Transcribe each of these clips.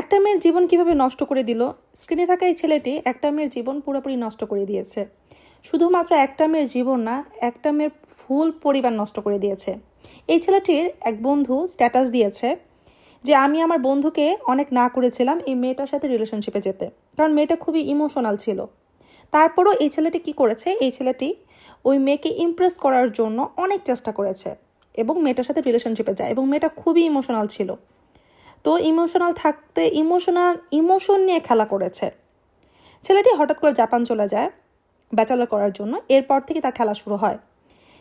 একটা মেয়ের জীবন কীভাবে নষ্ট করে দিল? স্ক্রিনে থাকা এই ছেলেটি একটা মেয়ের জীবন পুরোপুরি নষ্ট করে দিয়েছে। শুধুমাত্র একটা মেয়ের জীবন না, একটা মেয়ের ফুল পরিবার নষ্ট করে দিয়েছে। এই ছেলেটির এক বন্ধু স্ট্যাটাস দিয়েছে যে, আমি আমার বন্ধুকে অনেক না করেছিলাম এই মেয়েটার সাথে রিলেশনশিপে যেতে। কারণ মেয়েটা খুবই ইমোশনাল ছিল। তারপরও এই ছেলেটি কি করেছে? এই ছেলেটি ওই মেয়েকে ইমপ্রেস করার জন্য অনেক চেষ্টা করেছে এবং মেয়েটার সাথে রিলেশনশিপে যায় এবং মেয়েটা খুবই ইমোশনাল ছিল। তো ইমোশনাল থাকতে ইমোশনাল ইমোশন নিয়ে খেলা করেছে। ছেলেটি হঠাৎ করে জাপান চলে যায় ব্যাচেলার করার জন্য। এরপর থেকে তার খেলা শুরু হয়।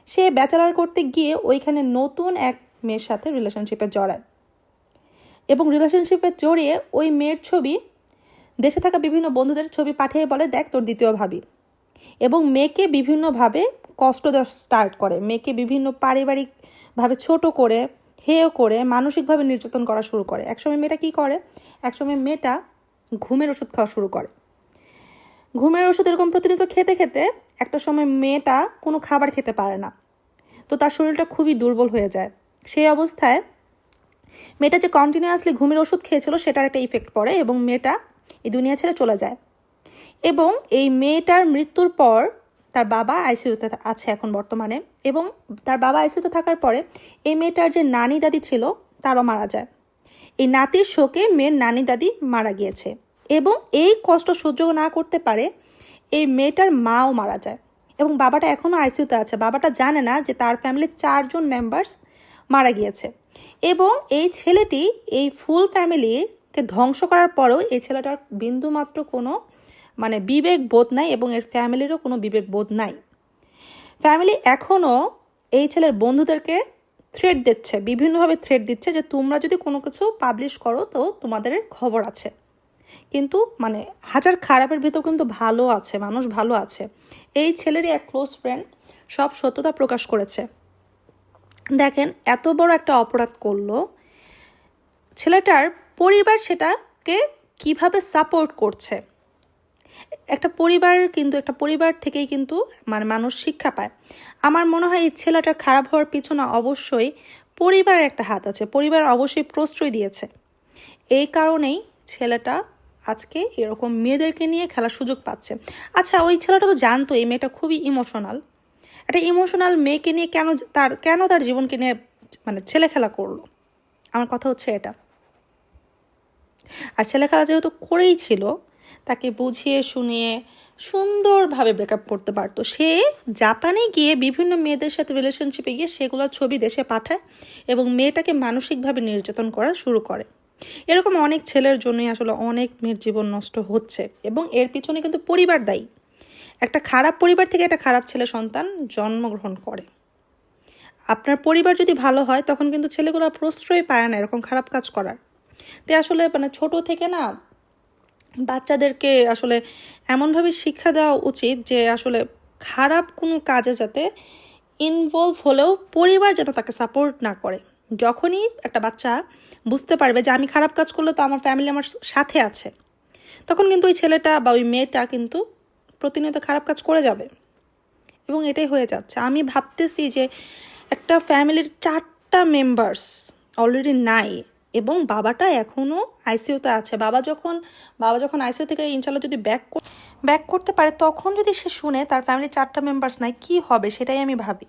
সে ব্যাচেলার করতে গিয়ে ওইখানে নতুন এক মেয়ের সাথে রিলেশনশিপে জড়ায় এবং রিলেশনশিপে জড়িয়ে ওই মেয়ের ছবি, দেশে থাকা বিভিন্ন বন্ধুদের ছবি পাঠিয়ে বলে, দেখ তোর দ্বিতীয় ভাবি। এবং মেয়েকে বিভিন্নভাবে কষ্ট দেওয়া স্টার্ট করে। মেয়েকে বিভিন্ন পারিবারিকভাবে ছোট করে হেয় করে মানসিকভাবে নির্যাতন করা শুরু করে। একসময় মেয়েটা কী করে? একসময় মেয়েটা ঘুমের ওষুধ খাওয়া শুরু করে। ঘুমের ওষুধ এরকম প্রতিনিয়ত খেতে খেতে একটা সময় মেয়েটা কোনো খাবার খেতে পারে না। তো তার শরীরটা খুবই দুর্বল হয়ে যায়। সেই অবস্থায় মেয়েটা যে কন্টিনিউয়াসলি ঘুমের ওষুধ খেয়েছিল সেটার একটা ইফেক্ট পড়ে এবং মেয়েটা এই দুনিয়া ছেড়ে চলে যায়। এবং এই মেয়েটার মৃত্যুর পর তার বাবা আইসিইউতে আছে এখন বর্তমানে এবং তার বাবা আইসিইউতে থাকার পরে এই মেয়েটার যে নানি দাদি ছিল, তারও মারা যায়। এই নাতির শোকে মেয়ের নানি দাদি মারা গিয়েছে এবং এই কষ্ট সহ্য না করতে পারে এই মেয়েটার মাও মারা যায় এবং বাবাটা এখনও আইসিইউতে আছে। বাবাটা জানে না যে তার ফ্যামিলির চারজন মেম্বার্স মারা গিয়েছে এবং এই ছেলেটি এই ফুল ফ্যামিলিকে ধ্বংস করার পরেও এই ছেলেটার বিন্দুমাত্র কোনো মানে বিবেক বোধ নাই এবং এর ফ্যামিলিরও কোনো বিবেক বোধ নাই। ফ্যামিলি এখনও এই ছেলের বন্ধুদেরকে থ্রেড দিচ্ছে, বিভিন্নভাবে থ্রেড দিচ্ছে যে তোমরা যদি কোনো কিছু পাবলিশ করো তো তোমাদের খবর আছে। কিন্তু মানে হাজার খারাপের ভিতর কিন্তু ভালো আছে, মানুষ ভালো আছে। এই ছেলেরই এক ক্লোজ ফ্রেন্ড সব সত্যতা প্রকাশ করেছে। দেখেন, এত বড় একটা অপরাধ করল। ছেলেটার পরিবার সেটাকে কীভাবে সাপোর্ট করছে? একটা পরিবার কিন্তু, একটা পরিবার থেকেই কিন্তু মানে মানুষ শিক্ষা পায়। আমার মনে হয় এই ছেলেটার খারাপ হওয়ার পিছনে অবশ্যই পরিবারের একটা হাত আছে। পরিবার অবশ্যই প্রশ্রয় দিয়েছে। এই কারণেই ছেলেটা আজকে এরকম মেয়েদেরকে নিয়ে খেলার সুযোগ পাচ্ছে। আচ্ছা ওই ছেলেটা তো জানতো, এই মেয়েটা খুবই ইমোশনাল একটা ইমোশনাল মেয়েকে নিয়ে কেন তার কেন তার জীবনকে নিয়ে মানে ছেলে খেলা করল? আমার কথা হচ্ছে এটা। আর ছেলে খেলা যেহেতু করেই ছিল তাকে বুঝিয়ে শুনিয়ে সুন্দরভাবে ব্রেকআপ করতে পারতো। সে জাপানে গিয়ে বিভিন্ন মেয়েদের সাথে রিলেশনশিপে গিয়ে সেগুলো ছবি দেশে পাঠায় এবং মেয়েটাকে মানসিকভাবে নির্যাতন করা শুরু করে। এরকম অনেক ছেলের জন্যই আসলে অনেক মেয়ের জীবন নষ্ট হচ্ছে এবং এর পিছনে কিন্তু পরিবার দায়ী। একটা খারাপ পরিবার থেকে একটা খারাপ ছেলে সন্তান জন্মগ্রহণ করে। আপনার পরিবার যদি ভালো হয়, তখন কিন্তু ছেলেগুলো প্রশ্রয় পায় না এরকম খারাপ কাজ করার। তে আসলে মানে ছোট থেকে না বাচ্চাদেরকে আসলে এমনভাবে শিক্ষা দেওয়া উচিত যে আসলে খারাপ কোনো কাজে যাতে ইনভলভ হলেও পরিবার যেন তাকে সাপোর্ট না করে। যখনই একটা বাচ্চা বুঝতে পারবে যে আমি খারাপ কাজ করলে তো আমার ফ্যামিলি আমার সাথে আছে, তখন কিন্তু ওই ছেলেটা বা ওই মেয়েটা কিন্তু প্রতিনিয়ত খারাপ কাজ করে যাবে। এবং এটাই হয়ে যাচ্ছে। আমি ভাবতেছি যে একটা ফ্যামিলির চারটা মেম্বার্স অলরেডি নাই এবং বাবাটা এখনও আইসিউতে আছে। বাবা যখন বাবা যখন আইসিউ থেকে ইনশাল্লাহ যদি ব্যাক ব্যাক করতে পারে, তখন যদি সে শুনে তার ফ্যামিলি চারটা মেম্বার্স নাই, কি হবে? সেটাই আমি ভাবি।